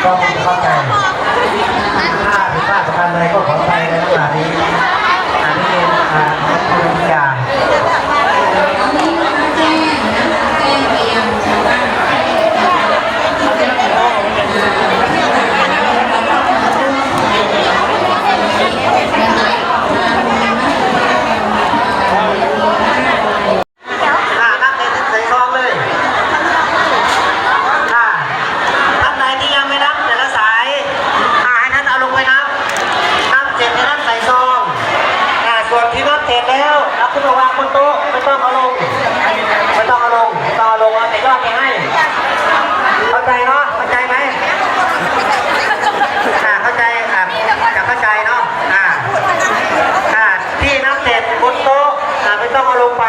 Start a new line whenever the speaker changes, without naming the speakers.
Thank you. เสร็จแล้วรับขึ้นมาวางบนโต๊ะไม่ต้องเอาลงไม่ต้องเอาลงต่อลงเอาแต่ยอดไปให้ เข้าใจเนาะเข้าใจไหมอ่าเข้าใจครับจะเข้าใจเนาะอ่าที่นับเสร็จบนโต๊ะไม่ต้องเอาลงไป